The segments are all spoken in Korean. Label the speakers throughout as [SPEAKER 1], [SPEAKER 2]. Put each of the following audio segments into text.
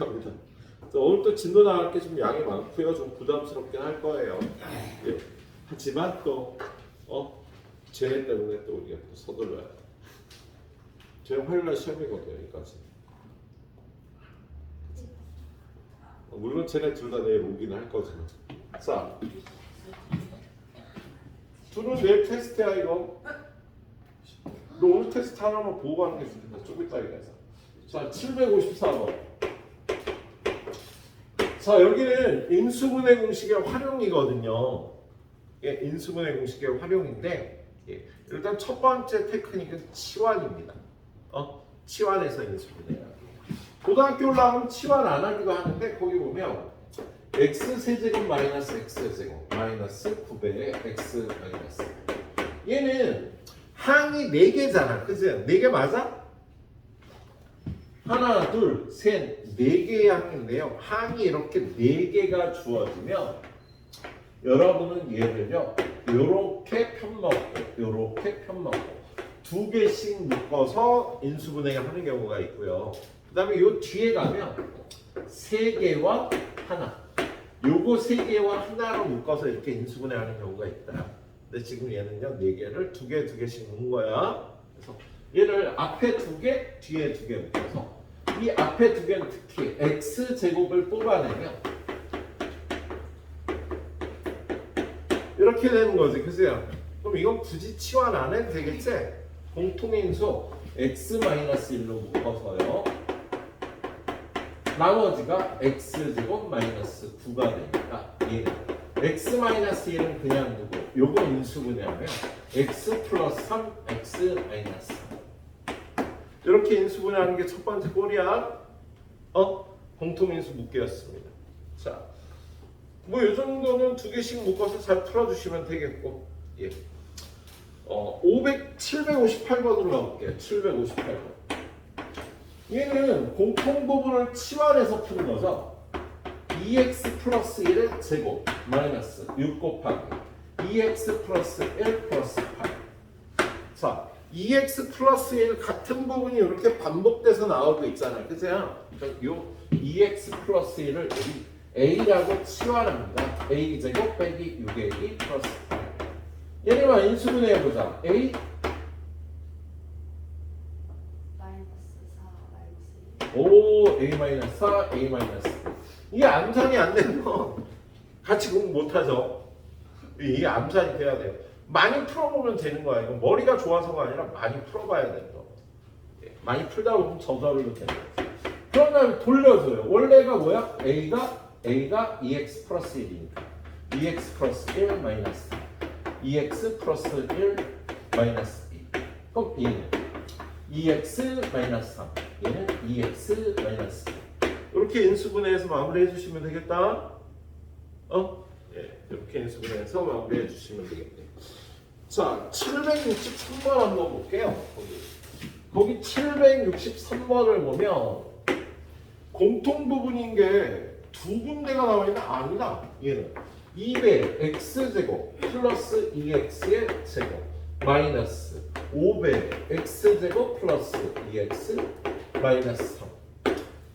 [SPEAKER 1] 합니다. 자, 오늘 또 진도 나갈 게 좀 양이 많고요. 좀 부담스럽긴 할 거예요. 예. 하지만 또 어, 쟤네 때문에 또 우리가 또 서둘러야 돼. 쟤 화요일날 시험이거든요, 여기까지. 어, 물론 쟤네 둘 다 내일 오기는 할 거지만. 자, 둘은 내일 테스트야 이거. 너 오늘 테스트 하나만 보고 가는 게 좋겠다. 좀 이따 얘기해서. 자, 754번. 자 여기는 인수분해 공식의 활용이거든요. 예, 인수분해 공식의 활용인데 예, 일단 첫 번째 테크닉은 치환입니다. 어, 치환해서 인수분해. 고등학교 올라가면 치환 안 하기도 하는데 거기 보면 x 세제곱 마이너스 x 제곱 마이너스 9배의 x 마이너스 얘는 항이 4개잖아. 그지? 4개 맞아? 하나, 둘, 셋, 네 개의 항인데요. 항이 이렇게 네 개가 주어지면 여러분은 얘를요, 요렇게 편먹고, 요렇게 편먹고 두 개씩 묶어서 인수분해를 하는 경우가 있고요. 그 다음에 요 뒤에 가면 세 개와 하나, 요거 세 개와 하나로 묶어서 이렇게 인수분해 하는 경우가 있다. 근데 지금 얘는요, 네 개를 두 개, 두 개씩 묶은 거야. 그래서 얘를 앞에 두 개, 뒤에 두 개 묶어서 이 앞에 두 개는 특히 x 제곱을 뽑아내면 이렇게 되는 거지, 그죠? 그럼 이건 굳이 치환 안 해도 되겠지? 공통인수 x 1로 묶어서요. 나머지가 x 제곱 마이너스 9가 되니까 얘는 x 마이너스 1은 그냥 두고 요거 인수 분해하면 x 플러스 3, x 마이너스 3 이렇게 인수분해하는 게 첫 번째 꼴이야. 어? 공통인수 묶기였습니다. 자, 뭐 이 정도는 두 개씩 묶어서 잘 풀어주시면 되겠고, 예. 어, 500, 758번으로 가볼게요. 758번. 얘는 공통 부분을 치환해서 푸는 거죠. 2x 플러스 1의 제곱 마이너스 6 곱하기 2x 플러스 1 플러스 8. 자, 2x 플러스 1 같은 부분이 이렇게 반복돼서 나오고 있잖아요. 그죠? 그러니까 요 2x 플러스 1을 a라고 치환합니다. a 제곱 빼기 6a 플러스 8. 얘네만 인수분해 해보자. a
[SPEAKER 2] 마이너스 4 마이너스
[SPEAKER 1] 1오 a 마이너스 4 a 마이너스 이게 암산이 안 되면 같이 공부 못하죠. 이게 암산이 돼야 돼요. 많이 풀어보면 되는 거야. 이거 머리가 좋아서가 아니라 많이 풀어봐야 되는 거. 예, 많이 풀다 보면 저절로 되는 거지. 그런 다음에 돌려줘요. 원래가 뭐야? a가 a가 2x 플러스 1이니까 2x 플러스 1 마이너스 2x 플러스 1 마이너스 2 그럼 얘는 2x 마이너스 3 얘는 2x 마이너스 2 이렇게 인수분해해서 마무리해 주시면 되겠다. 어? 예, 이렇게 인수분해해서 마무리해 주시면 되겠네요. 자, 763번 한번 볼게요. 거기, 거기 763번을 보면 공통 부분인 게 두 군데가 나와 있는 아니다. 얘는 2배 x 제곱 플러스 2x의 제곱 마이너스 5배 x 제곱 플러스 2x 마이너스 3.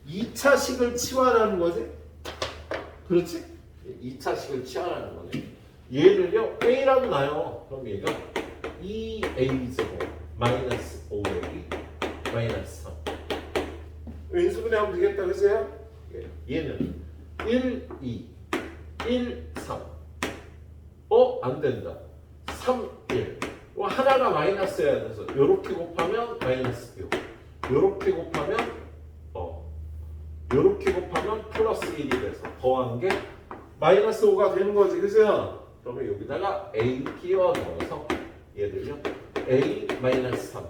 [SPEAKER 1] 2차식을 치환하는 거지? 그렇지? 2차식을 치환하는 거네. 얘를요 a라고 나요. 그럼 얘가 2a 제곱 마이너스 5a 마이너스 3. 인수분해 하면 되겠다 그죠? 예, 얘는 1, 2, 1, 3. 어? 안 된다. 3, 1. 어, 하나가 마이너스여야 돼서 요렇게 곱하면 마이너스 6. 요렇게 곱하면 어. 요렇게 곱하면 플러스 1이 돼서 더한 게 마이너스 5가 되는 거지, 그죠? 그러면 여기다가 a 끼워 넣어서 얘를요 a 마이너스 3,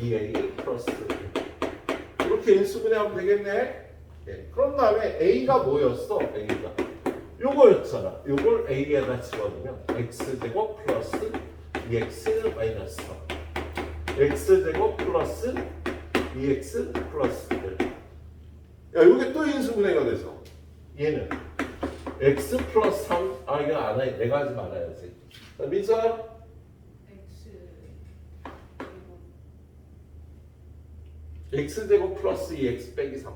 [SPEAKER 1] 2a 플러스 1 이렇게 인수분해 하면 되겠네. 예, 그런 다음에 a가 뭐였어? a가 요거였잖아. 요걸 a에다 집어넣으면 x 제곱 플러스 2x 마이너스 3 x 제곱 플러스 2x 플러스 1 야, 이게 또 인수분해가 돼서 얘는 x 플러스 3. 아 이건 안 해. 내가 하지 말아야지. 민서.
[SPEAKER 2] x
[SPEAKER 1] 제곱 플러스 2x 빼기 3.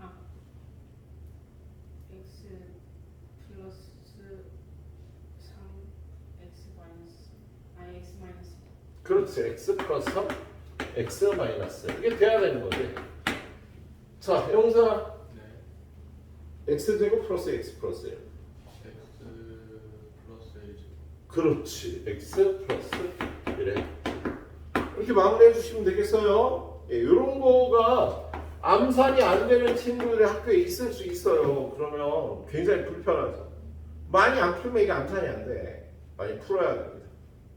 [SPEAKER 1] 아. x 플러스 3 x 마이너스 아 x 마이너스. 그렇지. x 플러스 3 x 마이너스. 이게 돼야 되는 거지. 자, 용사.
[SPEAKER 3] 네.
[SPEAKER 1] x 제곱 플러스 x 플러스 1. 그렇지. X 플러스 1에 이렇게 마무리해 주시면 되겠어요? 예, 이런 거가 암산이 안 되는 친구들이 학교에 있을 수 있어요. 그러면 굉장히 불편하죠. 많이 안 풀면 이게 암산이 안 돼. 많이 풀어야 됩니다.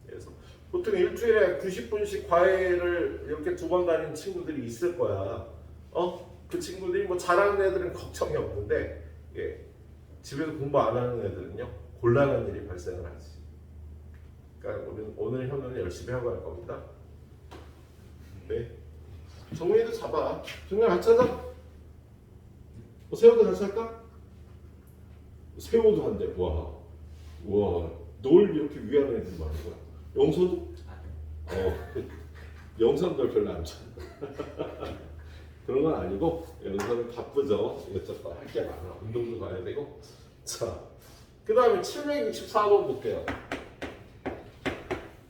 [SPEAKER 1] 그래서 보통 일주일에 90분씩 과외를 이렇게 두 번 다니는 친구들이 있을 거야. 어? 그 친구들이 뭐 잘하는 애들은 걱정이 없는데 예, 집에서 공부 안 하는 애들은요 곤란한 일이 발생을 하지 그러니까 오늘, 오늘 현우는 열심히 하고 할 겁니다. 네. 정민이도 잡아. 정민이 같이 하자. 뭐 세호도 같이 할까? 세호도 한대. 와. 와. 널 이렇게 위하는 애들 많은 거야. 영선도?
[SPEAKER 3] 아니요.
[SPEAKER 1] 어. 영선들 별로 안 좋아. 그런 건 아니고 영선은 바쁘죠. 이것저것 할 게 많아. 운동도 가야 되고. 자. 그 다음에 764번 볼게요.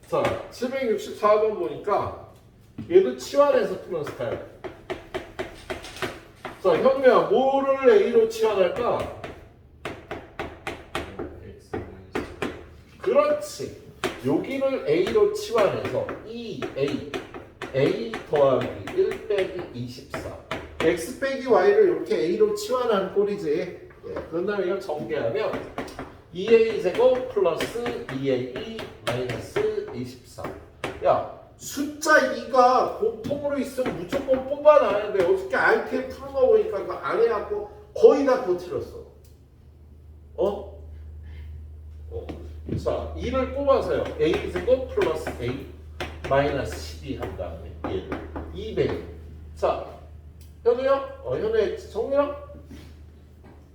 [SPEAKER 1] 자, 764번 보니까 얘도 치환해서 푸는 스타일. 자, 현미야, 뭐를 A로 치환할까? 그렇지. 여기를 A로 치환해서 2A, A 더하기 1 빼기 24. X 빼기 Y를 이렇게 A로 치환한 꼴이지. 예, 그런 다음에 이걸 전개하면 2A 제곱 플러스 2A 마이너스 24. 야, 숫자 2가 공통으로 있으면 무조건 뽑아놔야 돼. 어떻게 RT에 거 보니까 그거 안 해갖고 거의 다 틀렸어. 어? 어. 자, 2를 뽑아서요. A 제곱 플러스 A 마이너스 12 한 다음에 얘를 200. 자, 현우야? 어, 현우의 정리랑?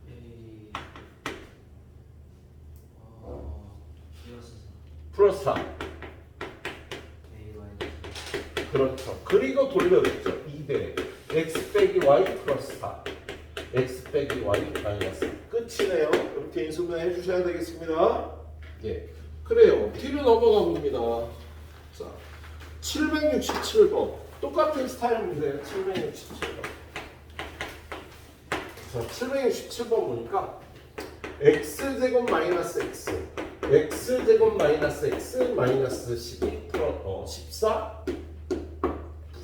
[SPEAKER 3] a 어
[SPEAKER 1] 플러스
[SPEAKER 3] 플러스
[SPEAKER 1] 4. 그렇죠. 그리고 돌려줬죠. 200. x 빼기 y 플러스 4. x 빼기 y 마이너스. 끝이네요. 이렇게 인수분 해 주셔야 되겠습니다. 예. 그래요. 뒤로 넘어가 봅니다. 자, 767번. 똑같은 스타일 문제예요. 767번. 자, 767번 보니까 x 제곱 마이너스 x, x 제곱 마이너스 x 마이너스 12 플러 어, 14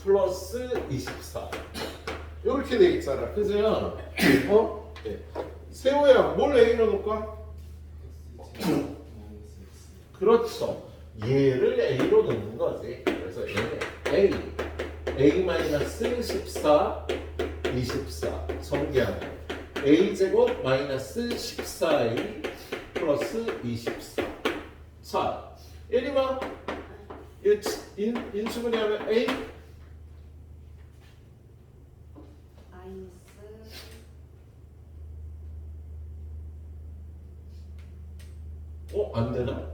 [SPEAKER 1] 플러스 24 이렇게 돼 있잖아, 그죠? 어? 네. 세호야, 뭘 A로 놓을까? 그렇죠. 얘를 A로 넣는 거지. 그래서 얘는 A, A 마이너스 14, 24 성기하는 A 제곱 마이너스 14A 플러스 24. 자, 예림아, 인, 인, 인수분해 하면 A
[SPEAKER 2] 마이너스
[SPEAKER 1] 어, 안 되나?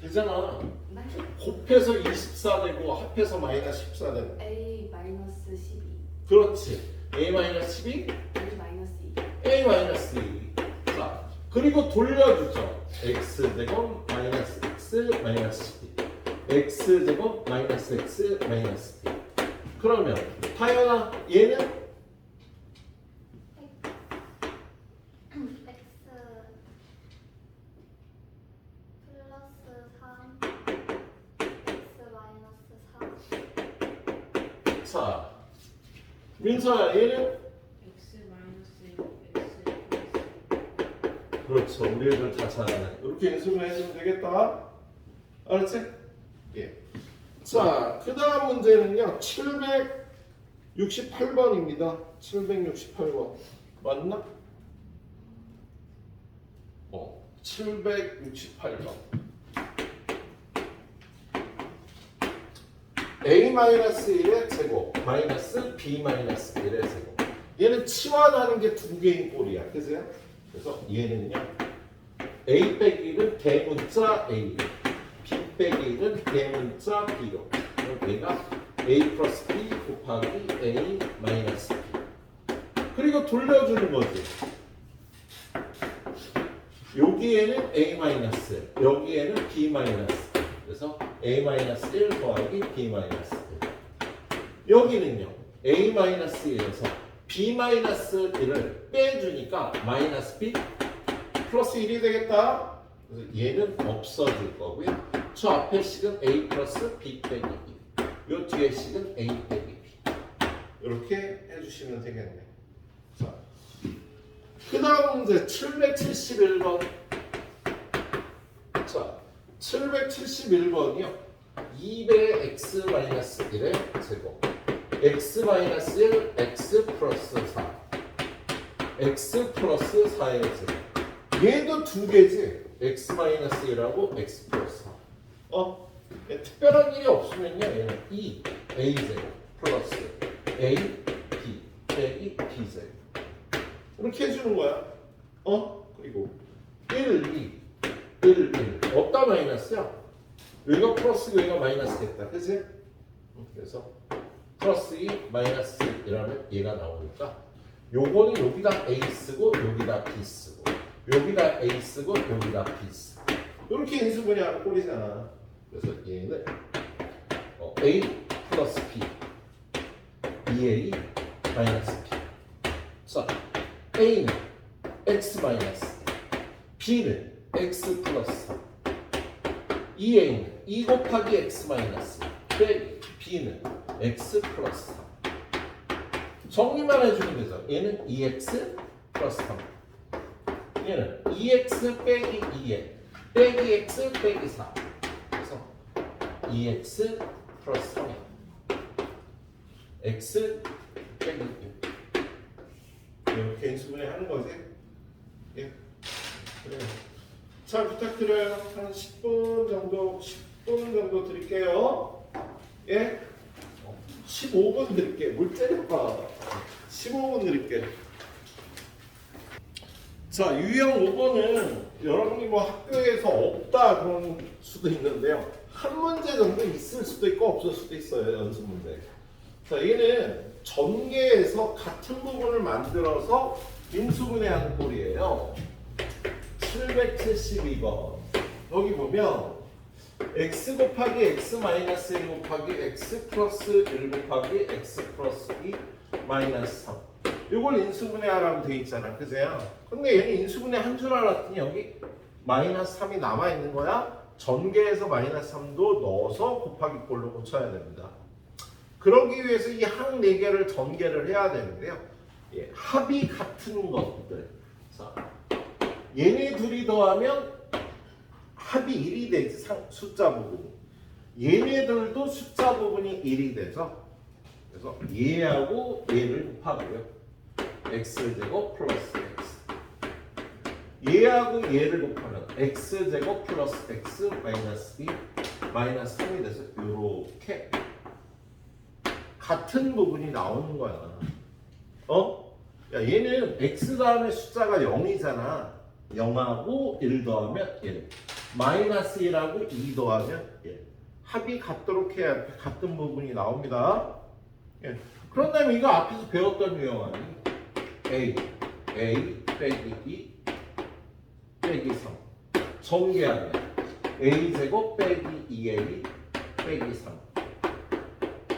[SPEAKER 1] 되잖아.
[SPEAKER 2] 네?
[SPEAKER 1] 곱해서 24 되고 합해서 마이너스 14 되고.
[SPEAKER 2] A 마이너스 12
[SPEAKER 1] 그렇지. A 마이너스 12,
[SPEAKER 2] A 마이너스 2
[SPEAKER 1] A 마이너스 2. 자, 그리고 돌려주죠. X 제곱 마이너스 X 마이너스 12. X 제곱 마이너스 X 마이너스 2. 그러면 타연아 얘는
[SPEAKER 4] x 플러스 3 x 마이너스 4
[SPEAKER 1] 자 민서야 얘는
[SPEAKER 2] X 마이너스 1 X 플러스
[SPEAKER 1] 그렇죠. 우리 애들 다 잘하네. 이렇게 연습을 해주면 되겠다. 알았지? 예. 자, 그 다음 문제는요. 768번입니다. 768번. 맞나? 어, 768번. A-1의 제곱 마이너스 B-1의 제곱. 얘는 치환하는 게 두 개인 꼴이야. 그죠? 그래서 얘는요 A 빼기 1은 대문자 A B 빼기 1은 대문자 B로. 얘가 A 플러스 B 곱하기 A 마이너스 B. 그리고 돌려주는 거지. 여기에는 A 마이너스 여기에는 B 마이너스. 그래서 a-1 더하기 b-1 여기는요 a-1에서 b-1을 빼주니까 마이너스 b 플러스 1이 되겠다 그래서 얘는 없어질 거고요 저 앞에 식은 a 플러스 b 빼기 2. 요 뒤에 식은 a 빼기 b. 이렇게 해주시면 되겠네. 자, 그 다음 문제 771번. 자, 771번이요. 2배 x 마이너스 1의 제곱. x 마이너스 1, x 플러스 4. x 플러스 4의 제곱. 얘도 두 개지. x 마이너스 1하고 x 플러스 4. 어? 예, 특별한 일이 없으면요 얘는 2 a 제곱 플러스 a b 빼기 b 제곱 이렇게 해주는 거야 어? 그리고 1 2 1 1 없다 마이너스야 여기가 플러스 여기가 마이너스 됐다? 음, 그래서 플러스 2 마이너스 1이라면 얘가 나오니까 요거는 여기다 a 쓰고 여기다 b 쓰고 여기다 a 쓰고 여기다 b 쓰고 이렇게 인수분해하는 꼴이잖아. 그래서 얘는 어, a 플러스 b, 2a 마이너스 b. 자, a는 x 마이너스, b는 x 플러스 3. 2a는 2 곱하기 x 마이너스, b는 x 플러스 3. 정리만 해주면 되죠. 얘는 2x 플러스 3. 얘는 2x 빼기 2에 빼기 x 빼기 4 그래서 2x 플러스 3 x 빼기 1 이렇게 인수분해 하는 거지 예 그래요 잘 부탁드려요 한 10분 정도 10분 정도 드릴게요 예 15분 드릴게요 물 때려봐 15분 드릴게요 자, 유형 5번은 여러분이 뭐 학교에서 없다 그런 수도 있는데요. 한 문제 정도 있을 수도 있고 없을 수도 있어요. 연습 문제. 자, 얘는 전개에서 같은 부분을 만들어서 인수분해하는 꼴이에요. 772번. 여기 보면 x 곱하기 x 마이너스 1 곱하기 x 플러스 1 곱하기 x 플러스 2 마이너스 3. 이걸 인수분해하라고 돼 있잖아, 그제요? 근데 얘는 인수분해 한 줄 알았더니 여기 마이너스 3이 남아 있는 거야. 전개에서 마이너스 3도 넣어서 곱하기 꼴로 고쳐야 됩니다. 그러기 위해서 이 항 4개를 전개를 해야 되는데요. 예, 합이 같은 것들. 자, 얘네 둘이 더하면 합이 1이 되지, 상- 숫자 부분이. 얘네들도 숫자 부분이 1이 돼서 그래서 얘하고 얘를 곱하고요. x제곱 플러스 x 얘하고 얘를 곱하면 x제곱 플러스 x 마이너스 2 마이너스 3이 돼서 이렇게 같은 부분이 나오는 거야 어? 야 얘는 x 다음에 숫자가 0이잖아 0하고 1 더하면 1 마이너스 1하고 2 더하면 1 합이 같도록 해야 같은 부분이 나옵니다. 예. 그런 다음에 이거 앞에서 배웠던 유형 아니 A, A 빼기 2 빼기 3 전개하면 A 제곱 빼기 2A 빼기 3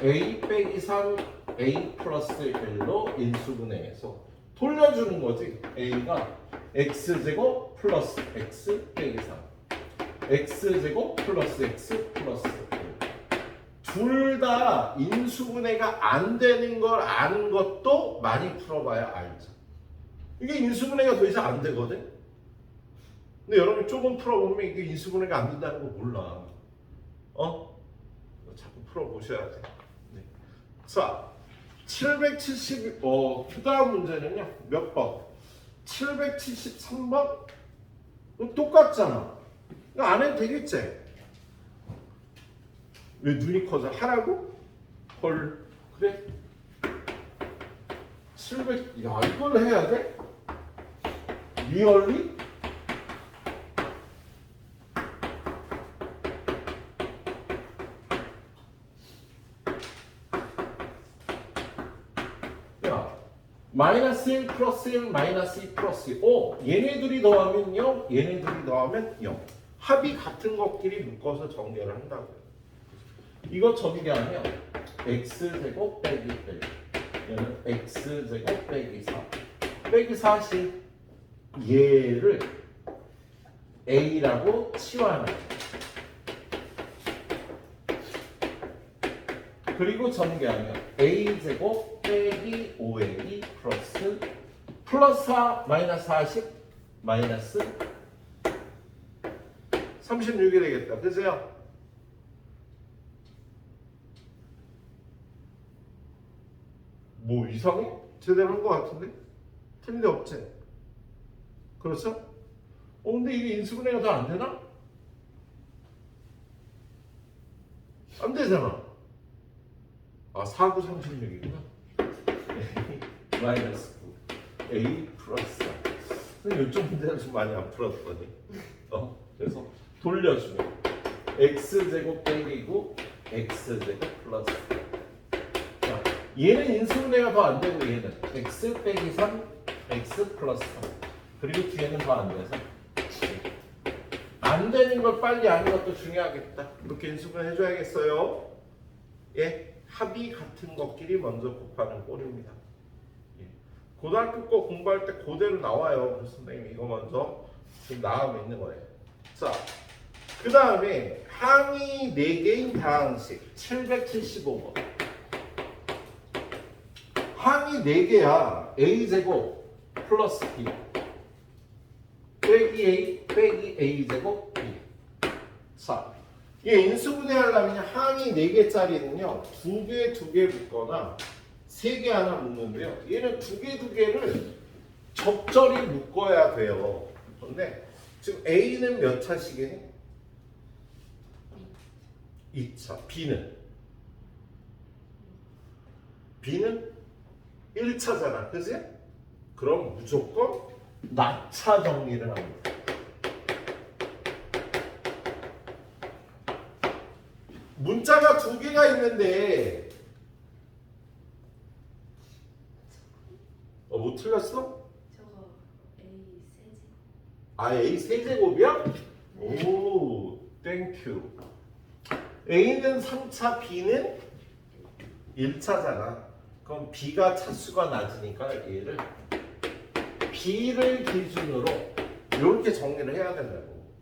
[SPEAKER 1] A 빼기 3 A 플러스 1로 인수분해해서 돌려주는 거지. A가 X 제곱 플러스 X 빼기 3 X 제곱 플러스 X 플러스 1둘다 인수분해가 안 되는 걸 아는 것도 많이 풀어봐야 알죠. 이게 인수분해가 더 이상 안 되거든. 근데 여러분 조금 풀어보면 이게 인수분해가 안 된다는 거 몰라. 어? 자꾸 풀어보셔야 돼. 네. 자, 770, 어, 그 다음 문제는요. 몇 번? 773번? 똑같잖아. 이거 안 해도 되겠지? 왜 눈이 커져? 하라고? 헐 그래? 700, 야 이걸 해야 돼? 리얼리? 야 마이너스 1 플러스 1 마이너스 2 플러스 2 오, 얘네들이 더하면 0 얘네들이 더하면 0 합이 같은 것끼리 묶어서 전개를 한다고요. 이거 저기게 하면 x제곱 빼기 1 얘는 x제곱 빼기 4 빼기 40 얘를 a라고 치환하는. 그리고 전개하면 a제곱 빼기 5a 플러스 플러스 4 마이너스 40 마이너스 36이 되겠다. 그죠? 뭐 이상해? 제대로 한 것 같은데? 틀린 데 없지? 그렇죠? 어 근데 이게 인수분해가 더안 되나? 안 되잖아. 아 4, 9, 36이구나. 마이너스 9 A 플러스 4 근데 이쪽 문제는 좀 많이 안 풀었더니 어? 그래서 돌려주면 x제곱 빼기고 x제곱 플러스 자, 얘는 인수분해가 더 안 되고 얘는 x 빼기 3 x 플러스 3 그리고 뒤에는 더 안 돼서 안 되는 걸 빨리 아는 것도 중요하겠다. 이렇게 인수분해 해줘야겠어요. 예 합이 같은 것끼리 먼저 곱하는 꼴입니다 예. 고등학교 거 공부할 때 그대로 나와요 선생님 이거 먼저 지금 나오고 있는 거예요 자, 그 다음에 항이 4개인 다항식 775번. 항이 4개야. a제곱 플러스 b 빼기 a 빼기 a제곱 b. 자, 이 인수분해 하려면 항이 4개짜리는요. 2개, 2개 묶거나 3개 하나 묶는데요. 얘는 2개, 2개를 적절히 묶어야 돼요. 그런데 지금 A는 몇 차식이니? 2차. B는? B는 1차잖아. 그지? 그럼 무조건 낙차 정리를 합니다. 문자가 두 개가 있는데 어, 뭐 틀렸어?
[SPEAKER 2] 저거 A 세제.
[SPEAKER 1] 아, A 세제곱이야? 오, 땡큐. A는 3차, B는 1차잖아. 그럼 B가 차수가 낮으니까 얘를 B를 기준으로 이렇게 정리를 해야 된다고.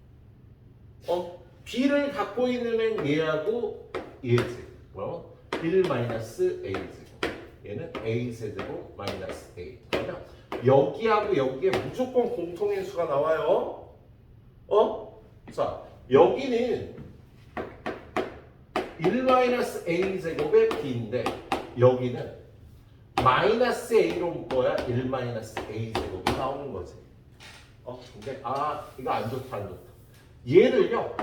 [SPEAKER 1] 어? B를 갖고 있는 애는 얘하고 얘지. 뭐라고? 1 마이너스 A 제곱. 얘는 A 세제곱 마이너스 A. 그러면 여기하고 여기에 무조건 공통인수가 나와요. 어? 자, 여기는 1 마이너스 A 제곱의 B인데 여기는 마이너스 A로 묶어야 1 마이너스 A 제곱이 나오는 거지. 어, 근데 아 이거 안 좋다 안 좋다. 얘를요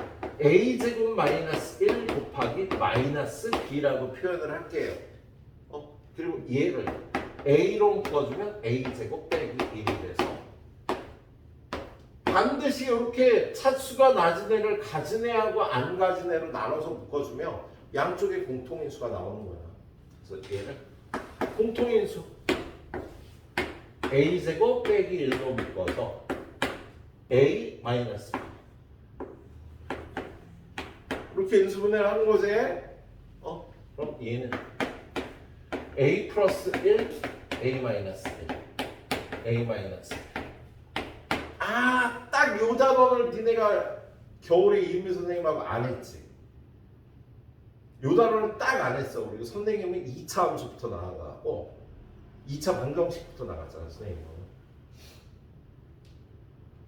[SPEAKER 1] A 제곱 마이너스 1 곱하기 마이너스 B라고 표현을 할게요. 어, 그리고 얘를 A로 묶어주면 A 제곱 빼기 1이 돼서 반드시 이렇게 차수가 낮은 애를 가진 애하고 안 가진 애로 나눠서 묶어주면 양쪽에 공통인수가 나오는 거야. 그래서 얘를 공통인수 A 제곱 빼기 1로 묶어서 A 마이너스 B 이렇게 인수분해를 하는 거지. 어? 그럼 얘는 A 플러스 1, A 마이너스 1, A 마이너스 1. 아, 딱 요 단원을 니네가 겨울에 이은미 선생님하고 안 했지. 요 단원은 딱안 했어. 우리 선생님은 2차 함수부터 나가고 2차 방정식부터 나갔잖아, 선생님은.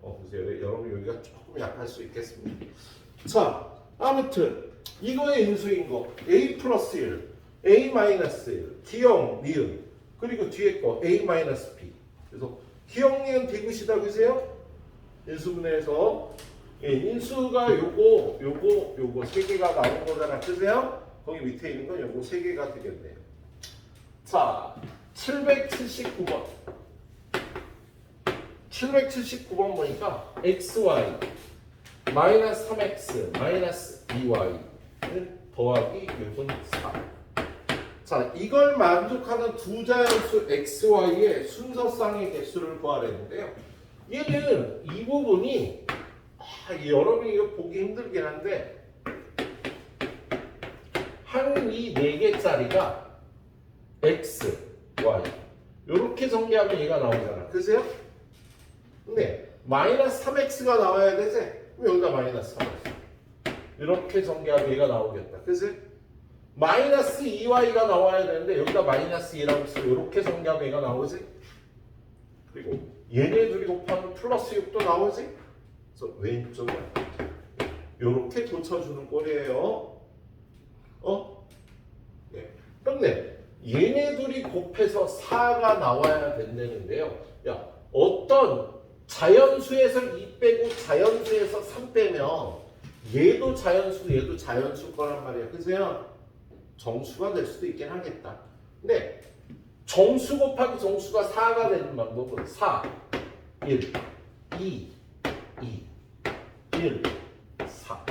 [SPEAKER 1] 어, 그래서 여러분 여기가 조금 약할 수 있겠습니다. 자, 아무튼 이거의 인수인 거 a 플러스 1, a 마이너스 1, 기형, 니은 그리고 뒤에 거 a 마이너스 b. 그래서 기형, 니은 디귿이다 그세요? 인수분해에서 예, 인수가 요거, 요거, 요거 세 개가 나온 거잖아, 그세요? 거기 밑에 있는 건 요거 세 개가 되겠네요. 자, 779번. 779번 보니까 xy 마이너스 3x 마이너스 2y를 더하기 6은 4. 자, 이걸 만족하는 두 자연수 xy의 순서쌍의 개수를 구하려는데요. 얘는 이 부분이 아, 여러분이 이거 보기 힘들긴 한데 항이 4개짜리가 x, y 이렇게 전개하면 얘가 나오잖아. 그죠? 근데 마이너스 3x가 나와야 되지? 여기다 마이너스 3x 이렇게 전개하면 얘가 나오겠다. 그지? 마이너스 2y가 나와야 되는데 여기다 마이너스 2라고 쓰고 이렇게 전개하면 얘가 나오지? 그리고 얘네 둘이 곱하면 플러스 6도 나오지? 그래서 왼쪽에 이렇게 고쳐주는 꼴이에요. 어? 네. 그런데 얘네 둘이 곱해서 4가 나와야 된다는데요. 야, 어떤 자연수에서 2 빼고 자연수에서 3 빼면 얘도 자연수, 얘도 자연수 거란 말이야. 그죠? 정수가 될 수도 있긴 하겠다. 근데 정수 곱하기 정수가 4가 되는 방법은 4, 1, 2, 2, 1, 4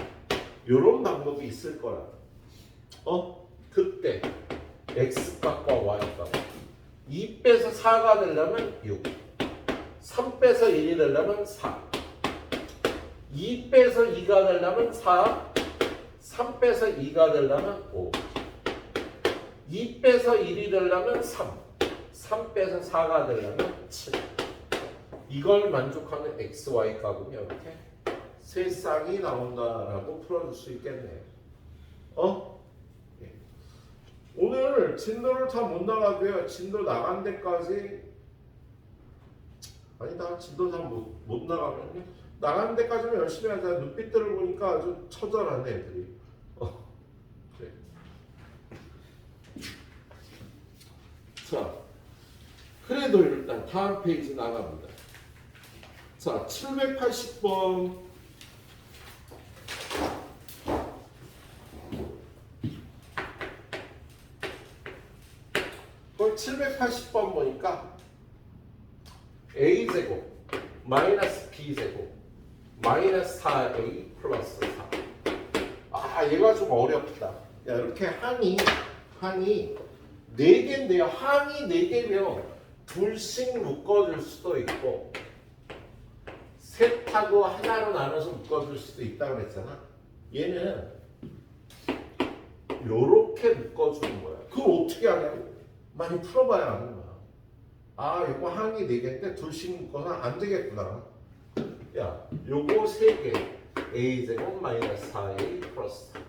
[SPEAKER 1] 이런 방법이 있을 거라. 어? 그때 x값과 y값 2 빼서 4가 되려면 6 3 빼서 1이 되려면 4 2 빼서 2가 되려면 4 3 빼서 2가 되려면 5 2 빼서 1이 되려면 3 3 빼서 4가 되려면 7 이걸 만족하는 x, y 값은 이렇게 세 쌍이 나온다라고 풀어줄 수 있겠네요. 어? 예. 오늘 진도를 다 못 나가고요. 진도 나간 데까지 아니다. 진도 다못못 나가면요. 나간 데까지는 열심히 하자. 눈빛들을 보니까 아주 처절하네 애들이. 어. 그래. 자, 그래도 일단 다음 페이지 나갑니다. 자, 780번. 그걸 780번 보니까 a제곱 마이너스 b제곱 마이너스 4a 플러스 4. 아 얘가 좀 어렵다. 야 이렇게 항이 항이 4개인데요. 항이 4개면 둘씩 묶어줄 수도 있고 셋하고 하나로 나눠서 묶어줄 수도 있다 그랬잖아. 얘는 요렇게 묶어주는 거야. 그걸 어떻게 하냐고? 많이 풀어봐야 하는 거야. 아, 요거 항이 4개인데 둘씩 묶어서 안 되겠구나. 야, 요거 3개. a제곱 마이너스 4a 플러스 4.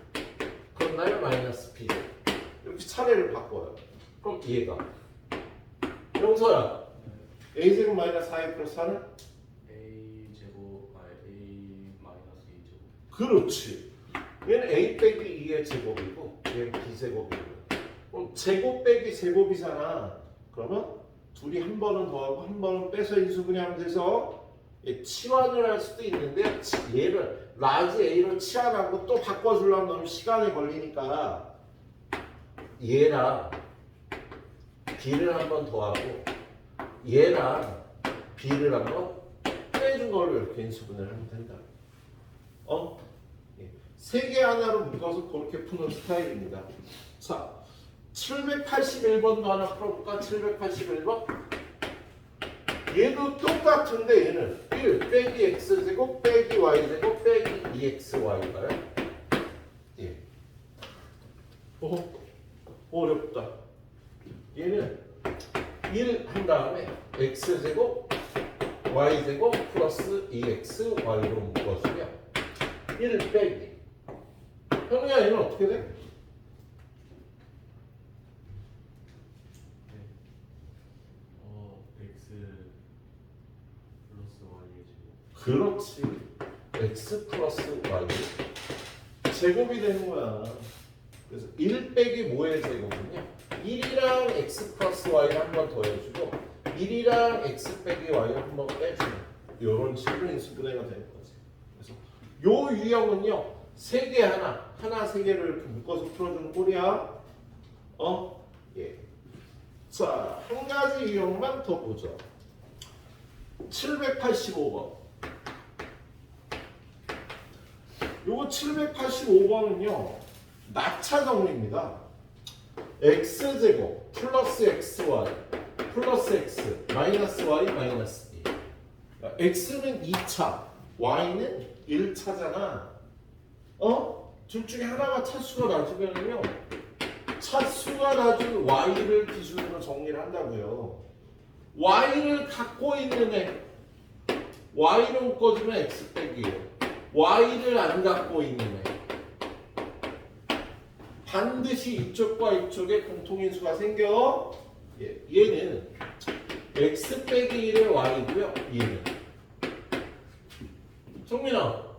[SPEAKER 1] 그럼 나는 마이너스 b 이렇게 차례를 바꿔요. 그럼 얘가 영서야 a제곱 마이너스 4a 플러스 4는
[SPEAKER 3] A 제곱 아 A 마이너스 2 제곱
[SPEAKER 1] 그렇지. 얘는 a 빼기 2의 제곱이고 얘는 b 제곱이고. 그럼 제곱 빼기 제곱이잖아. 그러면 둘이 한 번은 더하고 한 번은 빼서 인수분해하면 돼서 얘 치환을 할 수도 있는데 치- 얘를 라지 a로 치환하고 또 바꿔주려면 너무 시간이 걸리니까 얘랑 b를 한 번 더하고 얘랑 b를 한 번 빼준 걸로 이렇게 인수분해를 하면 된다. 어? 세개 하나로 묶어서 그렇게 푸는 스타일입니다. 자, 781번도 하나 풀어볼까? 781번. 얘도 똑같은데 얘는 1 빼기 x제곱 빼기 y제곱 빼기 2xy가요? 예. 어? 어렵다. 얘는 1 한 다음에 x제곱 y제곱 플러스 2xy로 묶어주면 1 빼기 현우야 얘는 어떻게 돼?
[SPEAKER 3] 어 X 플러스 Y 제곱
[SPEAKER 1] 그렇지 x 플러스 y 제곱이 되는 거야 그래서 1 빼기 뭐의 제곱은요 1이랑 x 플러스 y를 한 번 더해주고 1이랑 x 빼기 y를 한번 빼주는 이런 식으로 인수분해가 되는 거지 그래서 요 유형은요 세 개 하나 하나 세 개를 이렇게 묶어서 풀어주는 꼴이야 어? 예. 자, 한 가지 유형만 더 보죠. 785번. 요거 785번은요. 낙차 정리입니다. x제곱 플러스 xy 플러스 x 마이너스 y 마이너스 2 x는 2차 y는 1차잖아 어? 둘 중에 하나가 차수가 낮으면요 차수가 낮은 y를 기준으로 정리를 한다고요 y를 갖고 있는 애 y를 묶어주면 x 빼기예요 y를 안 갖고 있는 애. 반드시 이쪽과 이쪽에 공통인수가 생겨. 예, 얘는 x 빼기 1의 y고요 얘는. 정민아.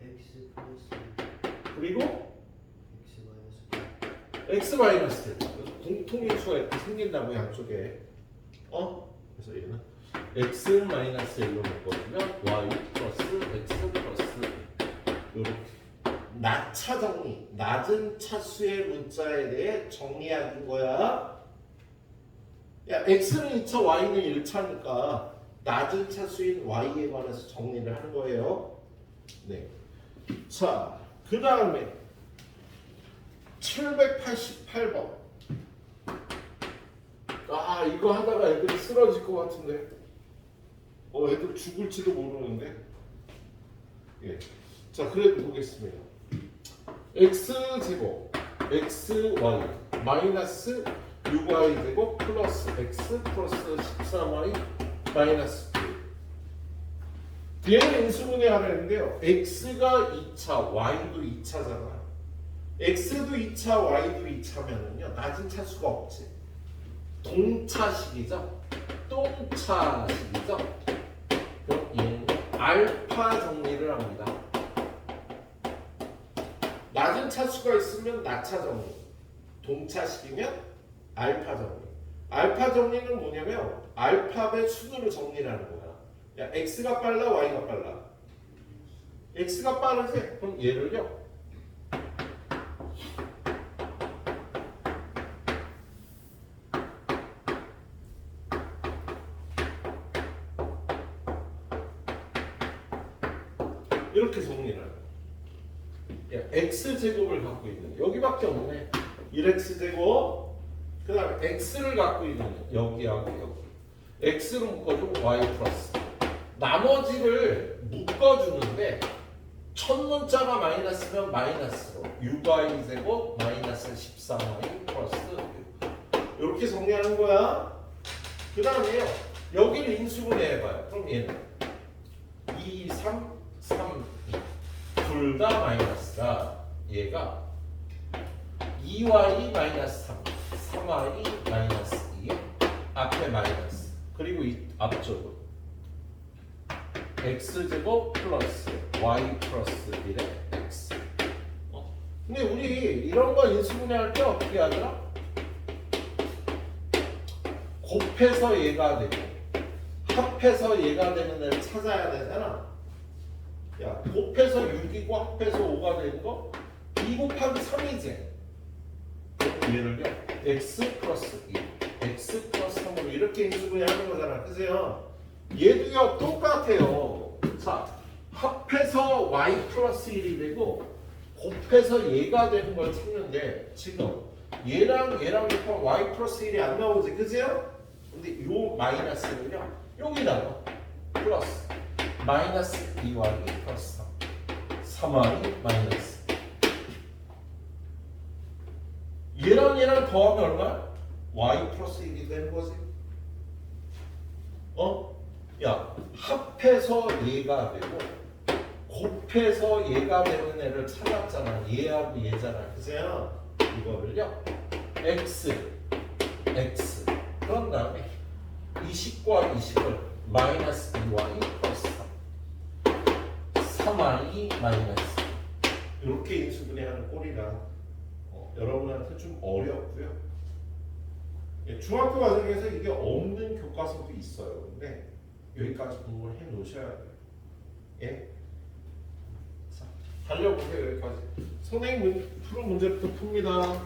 [SPEAKER 5] x 플러스
[SPEAKER 1] 그리고
[SPEAKER 5] x 마이너스
[SPEAKER 1] x 마이너스 공통인수가 이렇게 생긴다고 양쪽에. 어? 그래서 얘는 x 마이너스 1로 묶어주면 y 플러스 x 플러스 이렇게 낮차 정리 낮은 차수의 문자에 대해 정리하는 거야 야 x는 2차 y는 1차니까 낮은 차수인 y에 관해서 정리를 하는 거예요 네. 자, 그 다음에 788번. 아, 이거 하다가 애들이 쓰러질 것 같은데. 어, 애들 죽을지도 모르는데. 예. 자, 그래도 보겠습니다. x 제곱, x y 마이너스 6y 제곱 플러스 x 플러스 13y 마이너스 2. 얘는 인수분해 하려 했는데요. x가 2차, y도 2차잖아. x도 2차, y도 2차면은요. 낮은 차수가 없지. 동차식이죠. 똥차식이죠. 얘는 알파 정리를 합니다. 낮은 차수가 있으면 낮차 정리. 동차식이면 알파 정리. 알파 정리는 뭐냐면 알파벳 순으로 정리를 하는 거야. 야, x가 빨라, y가 빨라. x가 빠르지? 그럼 얘를요. 이렇게 정리를 하는 거야. 야, x 제곱을 갖고 있는 여기밖에 없네. 1x 제곱. 그다음에 x를 갖고 있는 여기하고 여기. x로 묶어주고 y 플러스. 나머지를 묶어주는데 첫 문자가 마이너스면 마이너스로 6y 제곱 마이너스 13y 플러스 6 이렇게 정리하는 거야 그 다음에요 여기를 인수분해 해봐요 그럼 얘는 2, 3, 3, 2둘다 마이너스가 얘가 2y 마이너스 3 3y 마이너스 2 앞에 마이너스. 그리고 이 앞쪽은 x제곱 플러스 y 플러스 1의 x. 어? 근데 우리 이런 거 인수분해할 때 어떻게 하더라? 곱해서 얘가 되고 합해서 얘가 되는 애를 찾아야 되잖아. 야 곱해서 6이고 합해서 5가 되는 거? 2 곱하기 3이지 그럼 얘를요 x 플러스 2 x 플러스 3으로 이렇게 인수분해하는 거잖아 그죠? 얘도요 똑같아요. 자 합해서 y 플러스 1이 되고 곱해서 얘가 되는 걸 찾는데 지금 얘랑 얘랑 곱하면 y 플러스 1이 안 나오지 그죠? 근데 요 마이너스는요 여기다가 플러스 마이너스 2y 플러스 3 3y 마이너스 얘랑 얘랑 더하면 얼마야? y 플러스 1이 되는 거지. 어? 야 합해서 얘가 되고 곱해서 얘가 되는 애를 찾았잖아. 얘하고 얘잖아. 그죠? 이거를요. x x. 그런 다음에 20과 20을 마이너스 2y 플러스 3 3y 마이너스 이렇게 인수분해하는 꼴이라. 어, 여러분한테 좀 어렵고요 예, 중학교 과정에서 이게 없는 교과서도 있어요 근데 여기까지 공부를 해 놓으셔야 돼요. 예? 자, 달려보세요 여기까지. 선생님 문, 푸른 문제부터 풉니다.